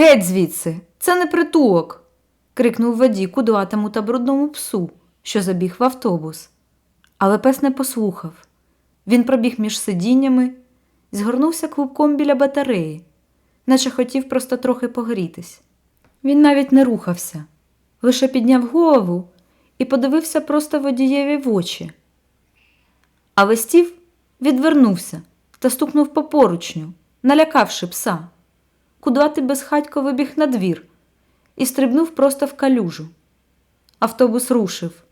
Геть звідси, це не притулок. крикнув водій кудлатому та брудному псу, що забіг в автобус. Але пес не послухав. Він пробіг між сидіннями, згорнувся клубком біля батареї, наче хотів просто трохи погрітись. Він навіть не рухався, лише підняв голову і подивився просто водієві в очі. Але стів відвернувся та стукнув по поручню, налякавши пса. Кудлатий безхатько вибіг на двір і стрибнув просто в калюжу. Автобус рушив.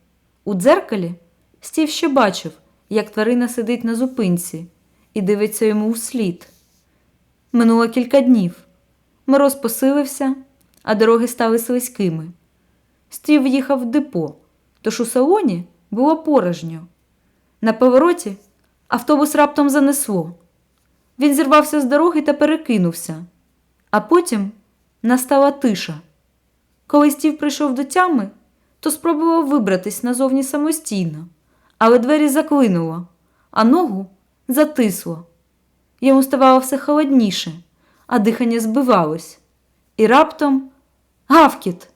У дзеркалі стів ще бачив, як тварина сидить на зупинці і дивиться йому вслід. Минуло кілька днів. Мороз посилився, а дороги стали слизькими. Стів їхав в депо, тож у салоні було порожньо. На повороті автобус раптом занесло. Він зірвався з дороги та перекинувся, а потім настала тиша. Коли Стів прийшов до тями, то спробував вибратись назовні самостійно, але двері заклинуло, а ногу затисло. Йому ставало все холодніше, а дихання збивалось. І раптом гавкіт.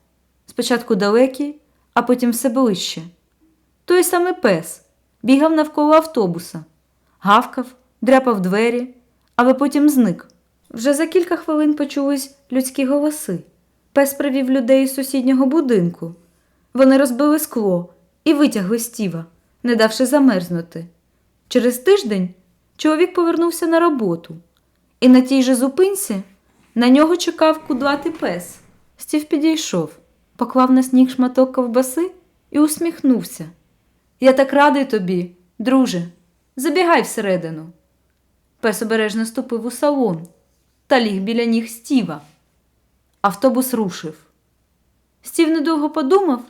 Спочатку далекий, а потім все ближче. Той самий пес бігав навколо автобуса, гавкав, дряпав двері, але потім зник. Вже за кілька хвилин почулись людські голоси. Пес привів людей із сусіднього будинку. Вони розбили скло і витягли стіва, не давши замерзнути. Через тиждень чоловік повернувся на роботу, і на тій же зупинці на нього чекав кудлатий пес. Стів підійшов, поклав на сніг шматок ковбаси і усміхнувся. Я так радий тобі, друже. Забігай всередину. Пес обережно ступив у салон та ліг біля ніг Стіва. Автобус рушив. Стів недовго подумав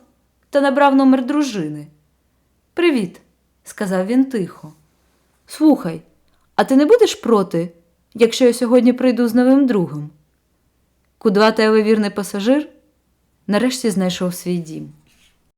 та набрав номер дружини. Привіт, сказав він тихо. Слухай, а ти не будеш проти, якщо я сьогодні прийду з новим другом? Кудлатий але пасажир нарешті знайшов свій дім.